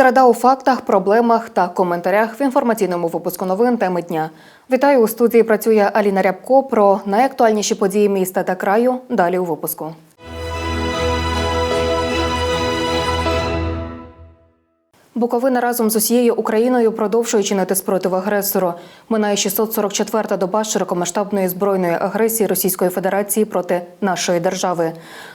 Середа у фактах, проблемах та коментарях в інформаційному випуску новин теми дня. Вітаю у студії. Працює Аліна Рябко про найактуальніші події міста та краю. Далі у випуску. Буковина разом з усією Україною продовжує чинити спротив агресору. Минає 644-та доба широкомасштабної збройної агресії Російської Федерації проти нашої держави.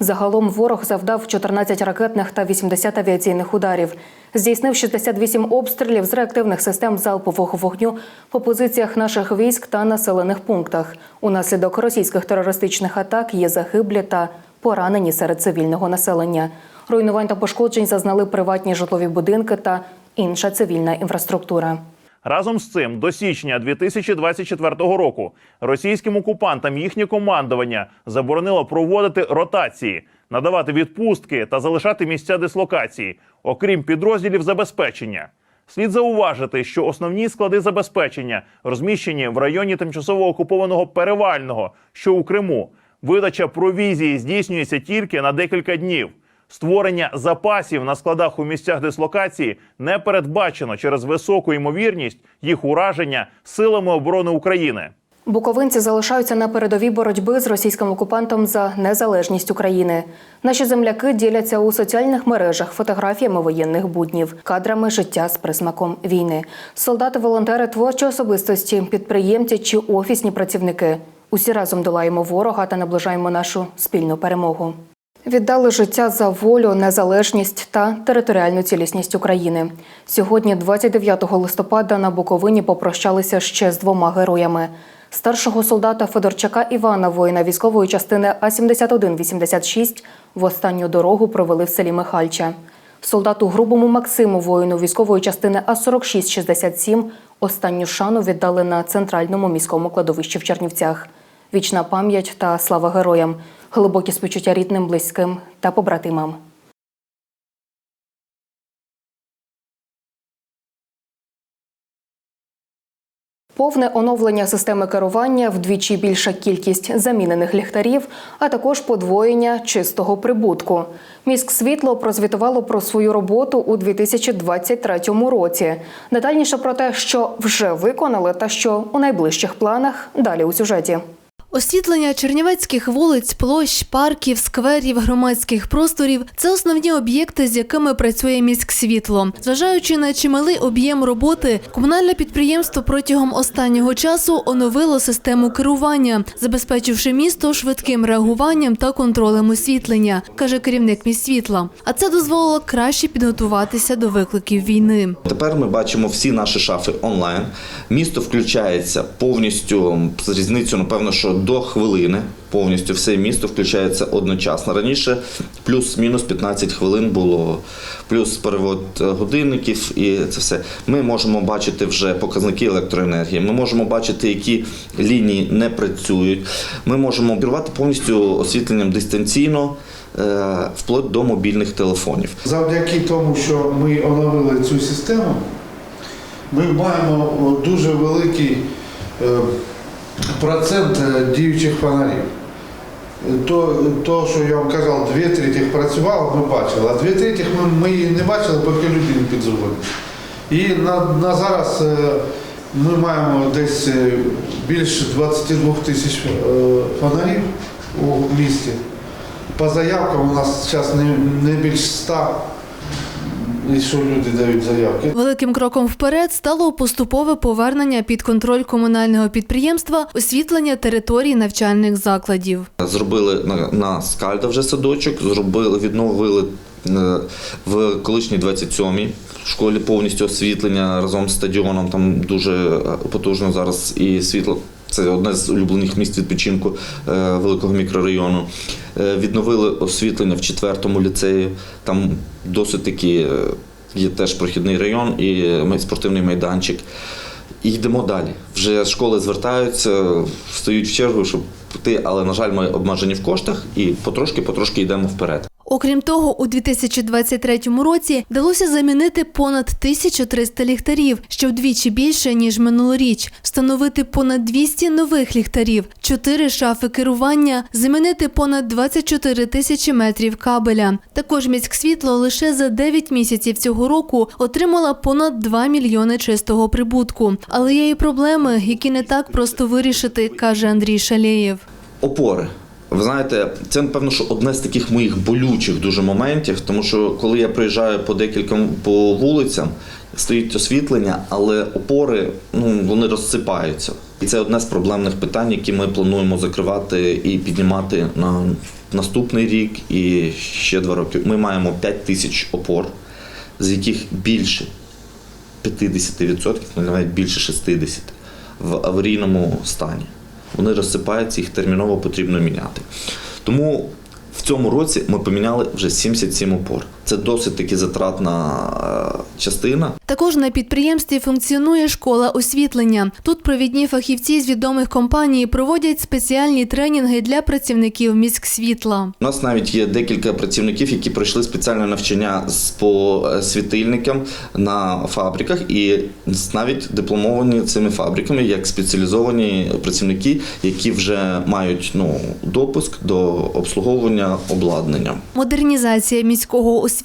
Загалом ворог завдав 14 ракетних та 80 авіаційних ударів. Здійснив 68 обстрілів з реактивних систем залпового вогню по позиціях наших військ та населених пунктах. Унаслідок російських терористичних атак є загиблі та поранені серед цивільного населення. Руйнувань та пошкоджень зазнали приватні житлові будинки та інша цивільна інфраструктура. Разом з цим до січня 2024 року російським окупантам їхнє командування заборонило проводити ротації, надавати відпустки та залишати місця дислокації, окрім підрозділів забезпечення. Слід зауважити, що основні склади забезпечення розміщені в районі тимчасово окупованого Перевального, що у Криму. Видача провізії здійснюється тільки на декілька днів. Створення запасів на складах у місцях дислокації не передбачено через високу ймовірність їх ураження силами оборони України. Буковинці залишаються на передовій боротьби з російським окупантом за незалежність України. Наші земляки діляться у соціальних мережах фотографіями воєнних буднів, кадрами життя з присмаком війни. Солдати, волонтери, творчі особистості, підприємці чи офісні працівники. Усі разом долаємо ворога та наближаємо нашу спільну перемогу. Віддали життя за волю, незалежність та територіальну цілісність України. Сьогодні, 29 листопада, на Буковині попрощалися ще з двома героями. Старшого солдата Федорчака Івана, воїна військової частини А-7186, в останню дорогу провели в селі Михальча. Солдату Грубому Максиму, воїну військової частини А-4667, останню шану віддали на центральному міському кладовищі в Чернівцях. Вічна пам'ять та слава героям, глибокі співчуття рідним, близьким та побратимам. Повне оновлення системи керування, вдвічі більша кількість замінених ліхтарів, а також подвоєння чистого прибутку. Міськсвітло прозвітувало про свою роботу у 2023 році. Детальніше про те, що вже виконали, та що у найближчих планах далі у сюжеті. Освітлення чернівецьких вулиць, площ, парків, скверів, громадських просторів це основні об'єкти, з якими працює міськсвітло. Зважаючи на чималий об'єм роботи, комунальне підприємство протягом останнього часу оновило систему керування, забезпечивши місто швидким реагуванням та контролем освітлення, каже керівник міськсвітла. А це дозволило краще підготуватися до викликів війни. Тепер ми бачимо всі наші шафи онлайн. Місто включається повністю з різницею, напевно, що до хвилини. Повністю все місто включається одночасно. Раніше плюс-мінус 15 хвилин було, плюс перевод е, годинників і це все. Ми можемо бачити вже показники електроенергії. Ми можемо бачити, які лінії не працюють. Ми можемо керувати повністю освітленням дистанційно, е, вплоть до мобільних телефонів. Завдяки тому, що ми оновили цю систему, ми маємо дуже великий е, процент е, діючих фонарів. То, то, що я вам казав, дві третіх працювало, ми бачили, а дві третіх ми, її не бачили, поки люди не підзвонили. І на, на зараз е, ми маємо десь е, більше 22 тисяч фонарів у місті. По заявкам у нас зараз не, не більше 100, і що люди дають заявки. Великим кроком вперед стало поступове повернення під контроль комунального підприємства освітлення територій навчальних закладів. Зробили на, на скальда вже садочок, зробили, відновили е, в колишній 27-й школі повністю освітлення разом з стадіоном. Там дуже потужно зараз і світло. Це одне з улюблених місць відпочинку е, великого мікрорайону. Е, відновили освітлення в четвертому ліцеї. Там досить таки е, є теж прохідний район і май- спортивний майданчик. І йдемо далі. Вже школи звертаються, стають в чергу, щоб піти, але, на жаль, ми обмежені в коштах і потрошки-потрошки йдемо вперед. Окрім того, у 2023 році вдалося замінити понад 1300 ліхтарів, що вдвічі більше ніж минулоріч, встановити понад 200 нових ліхтарів, 4 шафи керування, замінити понад 24 тисячі метрів кабеля. Також міськсвітло лише за 9 місяців цього року отримала понад 2 мільйони чистого прибутку. Але є і проблеми, які не так просто вирішити, каже Андрій Шалєєв. Опори. Ви знаєте, це напевно, що одне з таких моїх болючих дуже моментів, тому що коли я проїжджаю по декільком по вулицям, стоїть освітлення, але опори ну, вони розсипаються. І це одне з проблемних питань, які ми плануємо закривати і піднімати на наступний рік і ще два роки. Ми маємо 5 тисяч опор, з яких більше 50%, ну, навіть більше 60% в аварійному стані. Вони розсипаються, їх терміново потрібно міняти. Тому в цьому році ми поміняли вже 77 опор. Це досить таки затратна е, частина. Також на підприємстві функціонує школа освітлення. Тут провідні фахівці з відомих компаній проводять спеціальні тренінги для працівників міськсвітла. У нас навіть є декілька працівників, які пройшли спеціальне навчання по е, світильникам на фабриках, і навіть дипломовані цими фабриками як спеціалізовані працівники, які вже мають ну допуск до обслуговування обладнання. Модернізація міського освітлення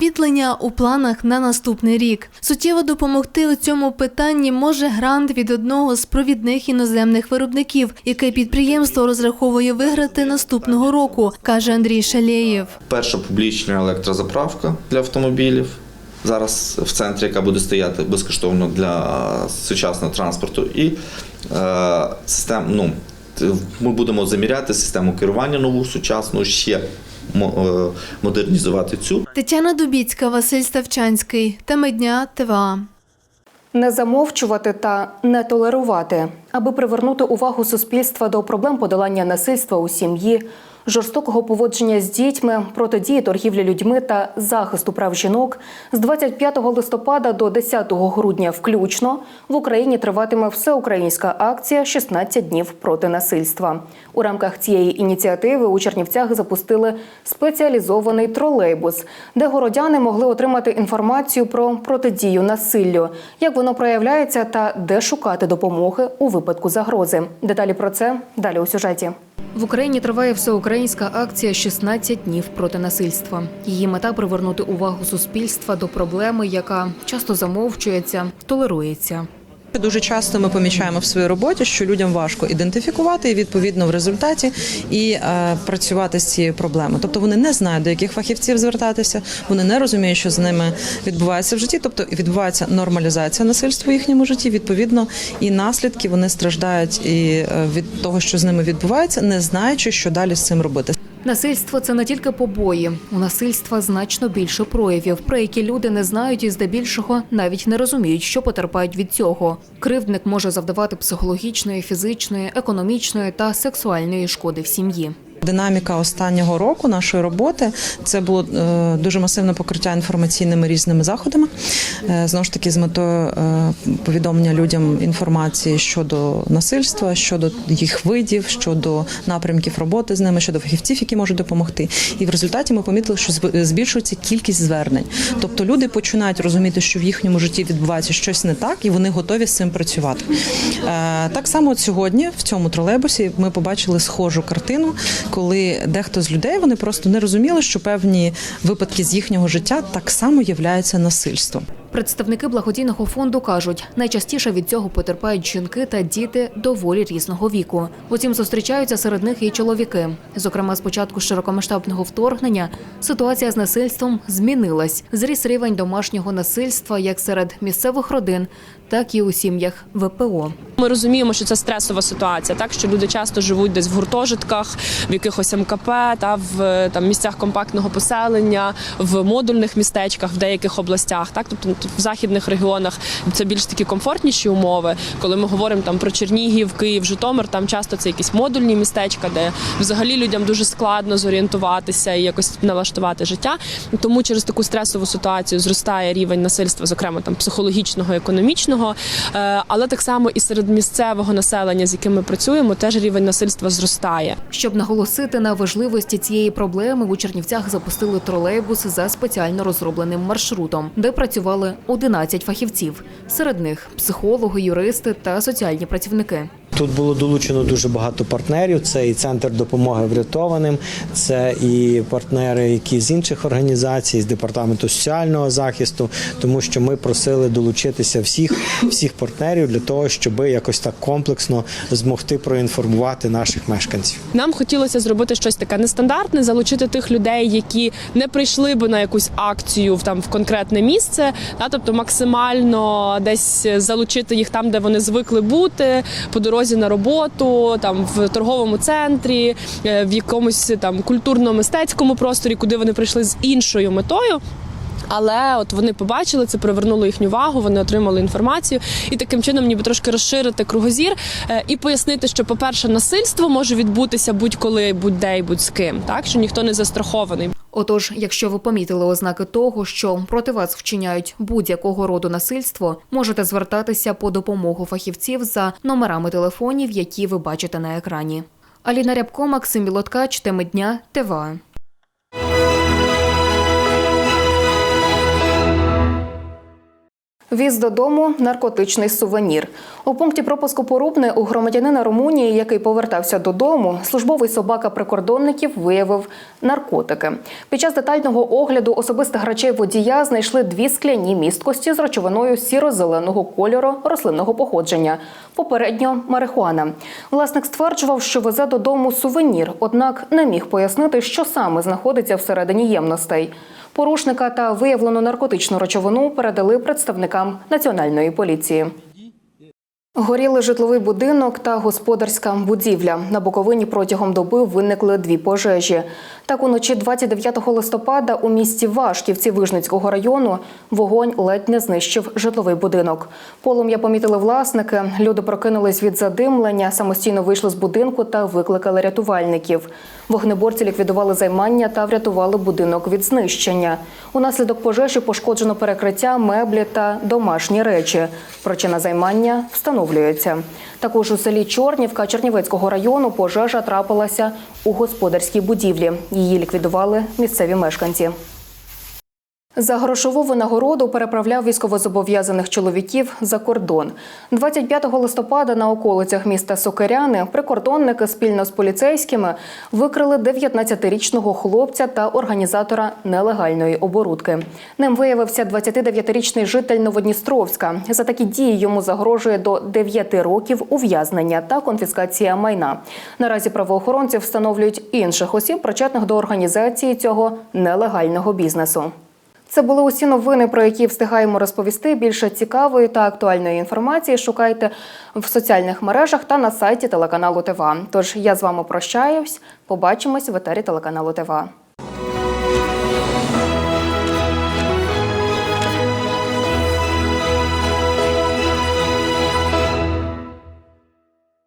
у планах на наступний рік. Суттєво допомогти у цьому питанні може грант від одного з провідних іноземних виробників, який підприємство розраховує виграти наступного року, каже Андрій Шалєєв. Перша публічна електрозаправка для автомобілів. Зараз в центрі, яка буде стояти безкоштовно для сучасного транспорту, і е, систем, ну, ми будемо заміряти систему керування нову сучасну, ще модернізувати цю. Тетяна Дубіцька, Василь Ставчанський. Теми дня ТВА. Не замовчувати та не толерувати, аби привернути увагу суспільства до проблем подолання насильства у сім'ї, жорстокого поводження з дітьми, протидії торгівлі людьми та захисту прав жінок з 25 листопада до 10 грудня включно в Україні триватиме всеукраїнська акція «16 днів проти насильства. У рамках цієї ініціативи у Чернівцях запустили спеціалізований тролейбус, де городяни могли отримати інформацію про протидію насиллю, як воно проявляється та де шукати допомоги у випадку загрози. Деталі про це далі у сюжеті. В Україні триває всеукраїнська акція «16 днів проти насильства. Її мета привернути увагу суспільства до проблеми, яка часто замовчується, толерується. Дуже часто ми помічаємо в своїй роботі, що людям важко ідентифікувати і відповідно в результаті і е, працювати з цією проблемою. Тобто вони не знають до яких фахівців звертатися, вони не розуміють, що з ними відбувається в житті. Тобто відбувається нормалізація насильства в їхньому житті. Відповідно, і наслідки вони страждають і е, від того, що з ними відбувається, не знаючи, що далі з цим робити. Насильство це не тільки побої. У насильства значно більше проявів, про які люди не знають і здебільшого навіть не розуміють, що потерпають від цього. Кривдник може завдавати психологічної, фізичної, економічної та сексуальної шкоди в сім'ї. Динаміка останнього року нашої роботи це було е, дуже масивне покриття інформаційними різними заходами. Е, Знову ж таки, з метою е, повідомлення людям інформації щодо насильства, щодо їх видів, щодо напрямків роботи з ними, щодо фахівців, які можуть допомогти. І в результаті ми помітили, що збільшується кількість звернень. Тобто люди починають розуміти, що в їхньому житті відбувається щось не так, і вони готові з цим працювати. Так само сьогодні в цьому тролейбусі ми побачили схожу картину, коли дехто з людей вони просто не розуміли, що певні випадки з їхнього життя так само являються насильством. Представники благодійного фонду кажуть, найчастіше від цього потерпають жінки та діти доволі різного віку. Утім, зустрічаються серед них і чоловіки. Зокрема, з початку широкомасштабного вторгнення ситуація з насильством змінилась. Зріс рівень домашнього насильства як серед місцевих родин, так і у сім'ях ВПО. Ми розуміємо, що це стресова ситуація, так що люди часто живуть десь в гуртожитках, в якихось МКП, та в там місцях компактного поселення, в модульних містечках в деяких областях. Так, тобто в західних регіонах це більш такі комфортніші умови. Коли ми говоримо там про Чернігів, Київ, Житомир, там часто це якісь модульні містечка, де взагалі людям дуже складно зорієнтуватися і якось налаштувати життя. Тому через таку стресову ситуацію зростає рівень насильства, зокрема там психологічного, економічного, Е, але так само і серед місцевого населення, з яким ми працюємо, теж рівень насильства зростає. Щоб наголосити на важливості цієї проблеми, у Чернівцях запустили тролейбус за спеціально розробленим маршрутом, де працювали 11 фахівців. Серед них психологи, юристи та соціальні працівники. Тут було долучено дуже багато партнерів. Це і центр допомоги врятованим, це і партнери, які з інших організацій, з департаменту соціального захисту, тому що ми просили долучитися всіх, всіх партнерів для того, щоб якось так комплексно змогти проінформувати наших мешканців. Нам хотілося зробити щось таке нестандартне, залучити тих людей, які не прийшли би на якусь акцію в там в конкретне місце, та тобто максимально десь залучити їх там, де вони звикли бути, по дорозі на роботу, там в торговому центрі, е, в якомусь там культурно-мистецькому просторі, куди вони прийшли з іншою метою. Але от вони побачили це, привернуло їхню увагу, вони отримали інформацію і таким чином ніби трошки розширити кругозір е, і пояснити, що, по-перше, насильство може відбутися будь-коли, будь-де і будь-з ким, так що ніхто не застрахований. Отож, якщо ви помітили ознаки того, що проти вас вчиняють будь-якого роду насильство, можете звертатися по допомогу фахівців за номерами телефонів, які ви бачите на екрані. Аліна Рябко, Максим Білоткач, теми дня, ТВА. Віз додому наркотичний сувенір. У пункті пропуску Порубне у громадянина Румунії, який повертався додому, службовий собака прикордонників виявив наркотики. Під час детального огляду особистих речей водія знайшли дві скляні місткості з речовиною сіро-зеленого кольору рослинного походження. Попередньо марихуана. Власник стверджував, що везе додому сувенір, однак не міг пояснити, що саме знаходиться всередині ємностей. Порушника та виявлену наркотичну речовину передали представникам національної поліції. Горіли житловий будинок та господарська будівля. На Буковині протягом доби виникли дві пожежі. Так, уночі 29 листопада у місті Вашківці Вижницького району вогонь ледь не знищив житловий будинок. Полум'я помітили власники. Люди прокинулись від задимлення, самостійно вийшли з будинку та викликали рятувальників. Вогнеборці ліквідували займання та врятували будинок від знищення. Унаслідок пожежі пошкоджено перекриття, меблі та домашні речі. Причина займання встановлюється. Також у селі Чорнівка Чернівецького району пожежа трапилася у господарській будівлі. Її ліквідували місцеві мешканці. За грошову винагороду переправляв військовозобов'язаних чоловіків за кордон. 25 листопада на околицях міста Сокиряни прикордонники спільно з поліцейськими викрили 19-річного хлопця та організатора нелегальної оборудки. Ним виявився 29-річний житель Новодністровська. За такі дії йому загрожує до 9 років ув'язнення та конфіскація майна. Наразі правоохоронці встановлюють інших осіб, причетних до організації цього нелегального бізнесу. Це були усі новини, про які встигаємо розповісти. Більше цікавої та актуальної інформації шукайте в соціальних мережах та на сайті телеканалу ТВА. Тож я з вами прощаюсь. Побачимось в етері телеканалу ТВА.